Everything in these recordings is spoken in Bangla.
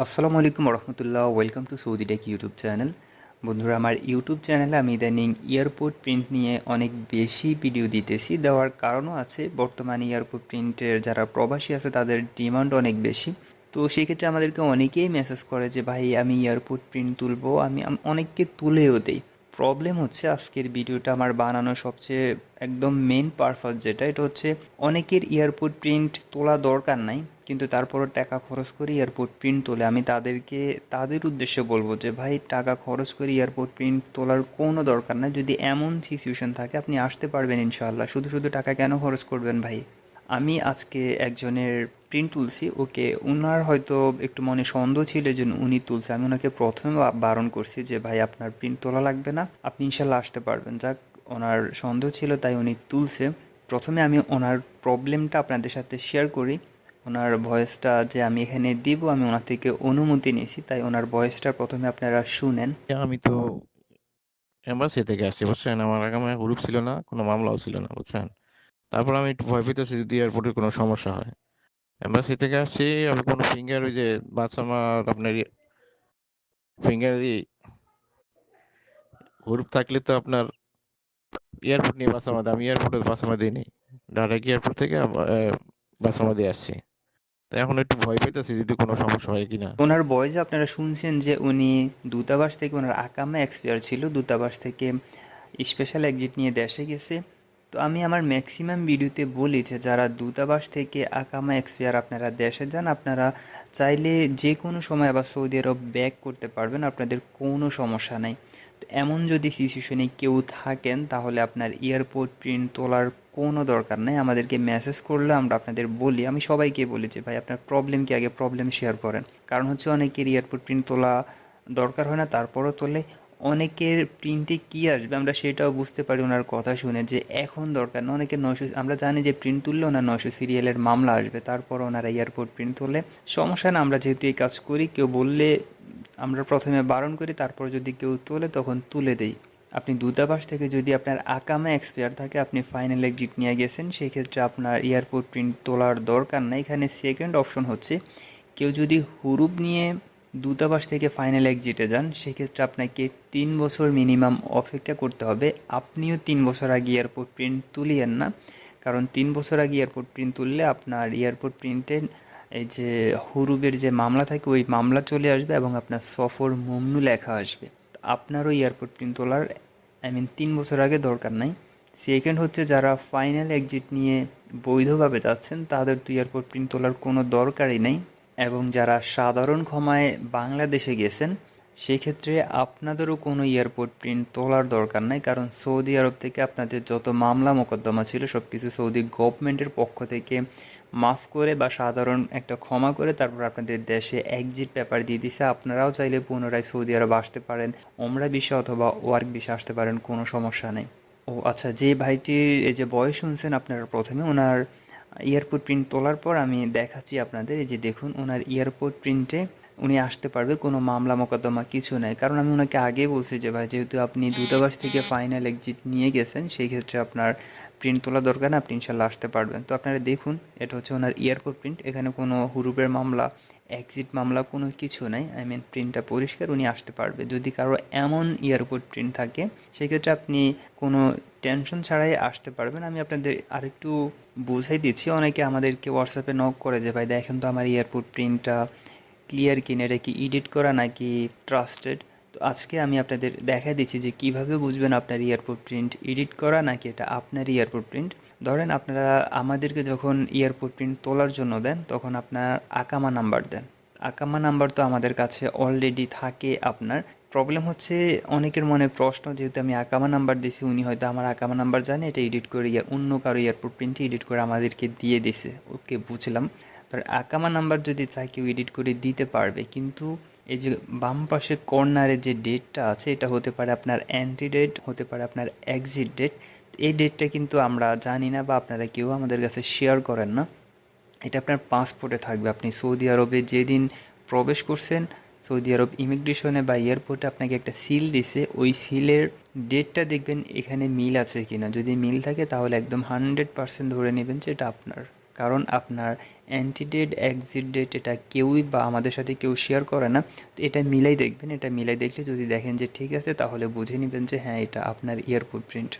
আসসালামু আলাইকুম রহমতুল্লাহ welcome to Saudi Tech YouTube channel. বন্ধুরা, আমার ইউটিউব চ্যানেলে আমি ইদানিং এয়ারপোর্ট প্রিন্ট নিয়ে অনেক বেশি ভিডিও দিতেছি। দেওয়ার কারণও আছে, বর্তমানে এয়ারপোর্ট প্রিন্টের যারা প্রবাসী আছে, তাদের ডিমান্ড অনেক বেশি। তো সেক্ষেত্রে আমাদেরকে অনেকেই মেসেজ করে যে, ভাই, আমি এয়ারপোর্ট প্রিন্ট তুলবো, আমি অনেককে তুলেও দেই। প্রবলেম হচ্ছে, আজকের ভিডিওটা আমার বানানো সবচেয়ে একদম মেন পারপাস যেটা, এটা হচ্ছে অনেকের এয়ারপোর্ট প্রিন্ট তোলা দরকার নাই। কিন্তু তারপরও টাকা খরচ করে এয়ারপোর্ট প্রিন্ট তোলে। আমি তাদেরকে, তাদের উদ্দেশ্যে বলব যে, ভাই, টাকা খরচ করে এয়ারপোর্ট প্রিন্ট তোলার কোনো দরকার নাই। যদি এমন সিচুয়েশন থাকে, আপনি আসতে পারবেন ইনশাআল্লাহ। শুধু শুধু টাকা কেন খরচ করবেন ভাই? আমি আজকে একজনের প্রিন্ট তুলছি। ওকে উনার হয়তো একটু মনে সন্দেহ ছিল যে উনি তুলছে। আমি ওনাকে প্রথমে বারণ করছি যে, ভাই, আপনার প্রিন্ট তোলা লাগবে না। আপনি ইনশাল্লাহ আসতে পারবেন। যাক, ওনার সন্দেহ ছিল, তাই উনি তুলছে। প্রথমে আমি ওনার প্রবলেমটা আপনাদের সাথে শেয়ার করি। ওনার ভয়েসটা যে আমি এখানে দিব, আমি ওনার থেকে অনুমতি নিয়েছি, তাই ওনার ভয়েসটা প্রথমে আপনারা শুনেন। আমি তো এম্বাসি থেকে আসছি, বুঝছেন? আমার আগে আমার গ্রুপ ছিল না, কোনো মামলাও ছিল না, বুঝছেন? তারপর আমি একটু ভয় পেতেছি যদি এয়ারপোর্টের কোনো সমস্যা হয়। এম্বাসি থেকে আসছি আমি কোনো ফিঙ্গার ওই যে বাস আমার আপনার ফিঙ্গার গ্রুপ থাকলে তো আপনার এয়ারপোর্ট নিয়ে বাস আমাদের আমি এয়ারপোর্টে বাস আমাদের নেই। ডাইরেক্ট এয়ারপোর্ট থেকে বাস আমাদের আসছি। তো এখন একটু ভয় পেতেছি যদি কোনো সমস্যা হয় কিনা। ওনার বয়সে আপনারা শুনছেন যে উনি দূতাবাস থেকে, ওনার আকামা এক্সপায়ার ছিল, দূতাবাস থেকে স্পেশাল এক্সিট নিয়ে দেশে গেছে। তো আমি আমার ম্যাক্সিমাম ভিডিওতে বলি যে যারা দূতাবাস থেকে আকামা এক্সপায়ার আপনারা দেশে যান, আপনারা চাইলে যে কোনো সময় আবার সৌদি আরব ব্যাক করতে পারবেন, আপনাদের কোনো সমস্যা নাই। তো এমন যদি সিচুয়েশনে কেউ থাকেন, তাহলে আপনার এয়ারপোর্ট প্রিন্ট তোলার কোনো দরকার নেই। আমাদেরকে মেসেজ করলে আমরা আপনাদের বলি। আমি সবাইকে বলি যে, ভাই, আপনার প্রবলেম কি? আগে প্রবলেম শেয়ার করেন। কারণ হচ্ছে অনেকের এয়ারপোর্ট প্রিন্ট তোলা দরকার হয় না, তারপরও তোলে। অনেকের প্রিন্টে কি আসবে আমরা সেটাও বুঝতে পারি ওনার কথা শুনে যে এখন দরকার না, অনেকের নয়শো আমরা জানি যে প্রিন্ট তুললে ওনার নয়শো সিরিয়ালের মামলা আসবে, তারপর ওনারা এয়ারপোর্ট প্রিন্ট তুললে সমস্যা না, আমরা যেহেতু এই কাজ করি, কেউ বললে আমরা প্রথমে বারণ করি, তারপর যদি কেউ তোলে তখন তুলে দেই। আপনি দূতাবাস থেকে যদি আপনার আকামে এক্সপায়ার থাকে, আপনি ফাইনাল এক্সিট নিয়ে গেছেন, সেক্ষেত্রে আপনার এয়ারপোর্ট প্রিন্ট তোলার দরকার না। এখানে সেকেন্ড অপশন হচ্ছে, কেউ যদি হুরুপ নিয়ে দূতাবাস থেকে ফাইনাল এক্সিটে যান, সেক্ষেত্রে আপনাকে তিন বছর মিনিমাম অপেক্ষা করতে হবে। আপনিও তিন বছর আগে এয়ারপোর্ট প্রিন্ট তুলিয়েন না, কারণ তিন বছর আগে এয়ারপোর্ট প্রিন্ট তুললে আপনার এয়ারপোর্ট প্রিন্টে এই যে হুরুবের যে মামলা থাকে, ওই মামলা চলে আসবে এবং আপনার সফর মমনু লেখা আসবে। আপনারও এয়ারপোর্ট প্রিন্ট তোলার আই মিন তিন বছর আগে দরকার নাই। সেকেন্ড হচ্ছে যারা ফাইনাল এক্সিট নিয়ে বৈধভাবে যাচ্ছেন, তাদের তো এয়ারপোর্ট প্রিন্ট তোলার কোনো দরকারই নেই। এবং যারা সাধারণ ক্ষমায় বাংলাদেশে গেছেন, সেক্ষেত্রে আপনাদেরও কোনো এয়ারপোর্ট প্রিন্ট তোলার দরকার নাই, কারণ সৌদি আরব থেকে আপনাদের যত মামলা মোকদ্দমা ছিল সব কিছু সৌদি গভর্নমেন্টের পক্ষ থেকে মাফ করে বা সাধারণ একটা ক্ষমা করে তারপর আপনাদের দেশে এক্সিট পেপার দিয়ে দিছে। আপনারাও চাইলে পুনরায় সৌদি আরব আসতে পারেন, ওমরা বিষয় অথবা ওয়ার্ক বিষয় আসতে পারেন, কোনো সমস্যা নেই। ও আচ্ছা যে ভাইটির এই যে বয়স শুনছেন আপনারা প্রথমে, ওনার এয়ারপোর্ট প্রিন্ট তোলার পর আমি দেখাচ্ছি আপনাদের, এই যে দেখুন, ওনার এয়ারপোর্ট প্রিন্টে উনি আসতে পারবে, কোনো মামলা, মোকদ্দমা কিছু নাই। কারণ আমি ওনাকে আগেই বলছি যে, ভাই, যেহেতু আপনি দূতাবাস থেকে ফাইনাল এক্সিট নিয়ে গেছেন, সেই ক্ষেত্রে আপনার প্রিন্ট তোলা দরকার না, আপনি ইনশাল্লাহ আসতে পারবেন। তো আপনারা দেখুন, এটা হচ্ছে ওনার এয়ারপোর্ট প্রিন্ট এখানে কোনো হুরুপের মামলা এক্সিট মামলা কোনো কিছু নাই। আই মিন প্রিন্টটা পরিষ্কার, উনি আসতে পারবে। যদি কারও এমন এয়ারপোর্ট প্রিন্ট থাকে, সেক্ষেত্রে আপনি কোনো টেনশন ছাড়াই আসতে পারবেন। আমি আপনাদের আরেকটু বুঝাই দিচ্ছি। অনেকে আমাদেরকে হোয়াটসঅ্যাপে নক করে যে, ভাই, দেখেন তো আমার এয়ারপোর্ট প্রিন্টটা ক্লিয়ার কিনা? এটা কি এডিট করা নাকি ট্রাস্টেড আজকে আমি আপনাদের দেখা দিচ্ছি যে কীভাবে বুঝবেন আপনার এয়ারপোর্ট প্রিন্ট এডিট করা নাকি এটা আপনার এয়ারপোর্ট প্রিন্ট ধরেন আপনারা আমাদেরকে যখন এয়ারপোর্ট প্রিন্ট তোলার জন্য দেন, তখন আপনার আকামা নাম্বার দেন। আকামা নাম্বার তো আমাদের কাছে অলরেডি থাকে আপনার। প্রবলেম হচ্ছে অনেকের মনে প্রশ্ন, যেহেতু আমি আকামা নাম্বার দিছি, উনি হয়তো আমার আকামা নাম্বার জানে, এটা এডিট করে অন্য কারও এয়ারপোর্ট প্রিন্টে এডিট করে আমাদেরকে দিয়ে দিছে। ওকে বুঝলাম। আর আকামা নাম্বার যদি চাই কেউ এডিট করে দিতে পারবে, কিন্তু এই যে বাম পাশে কর্নারে যে ডেটটা আছে, এটা হতে পারে আপনার অ্যান্টি ডেট হতে পারে আপনার এক্সিট ডেট এই ডেটটা কিন্তু আমরা জানি না বা আপনারা কেউ আমাদের কাছে শেয়ার করেন না। এটা আপনার পাসপোর্টে থাকবে। আপনি সৌদি আরবে যেদিন প্রবেশ করছেন, সৌদি আরব ইমিগ্রেশনে বা এয়ারপোর্টে আপনাকে একটা সিল দিছে। ওই সিলের ডেটটা দেখবেন এখানে মিল আছে কিনা। যদি মিল থাকে তাহলে একদম হান্ড্রেড পার্সেন্ট ধরে নেবেন যে এটা আপনার। কারণ আপনার অ্যান্টি ডেট এক্সিট ডেট এটা কেউই বা আমাদের সাথে কেউ শেয়ার করে না। তো এটা মিলাই দেখবেন, এটা মিলাই দেখলে যদি দেখেন যে ঠিক আছে, তাহলে বুঝে নেবেন যে হ্যাঁ এটা আপনার এয়ারপোর্ট প্রিন্ট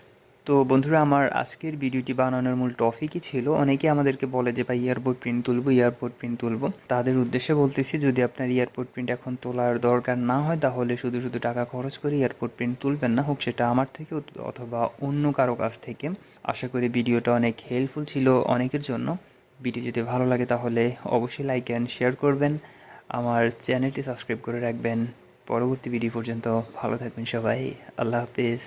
তো বন্ধুরা, আমার আজকের ভিডিওটি বানানোর মূল টপিকই ছিল অনেকে আমাদেরকে বলে যে ভাই এয়ারপোর্ট প্রিন্ট তুলবো এয়ারপোর্ট প্রিন্ট তুলবো। তাদের উদ্দেশ্যে বলতেছি, যদি আপনার এয়ারপোর্ট প্রিন্ট এখন তোলার দরকার না হয়, তাহলে শুধু শুধু টাকা খরচ করে এয়ারপোর্ট প্রিন্ট তুলবেন না, হোক সেটা আমার থেকে অথবা অন্য কারও কাছ থেকে। আশা করি ভিডিওটা অনেক হেল্পফুল ছিল অনেকের জন্য। ভিডিও যদি ভালো লাগে তাহলে অবশ্যই লাইক অ্যান্ড শেয়ার করবেন। আমার চ্যানেলটি সাবস্ক্রাইব করে রাখবেন। পরবর্তী ভিডিও পর্যন্ত ভালো থাকবেন সবাই। আল্লাহ হাফিজ।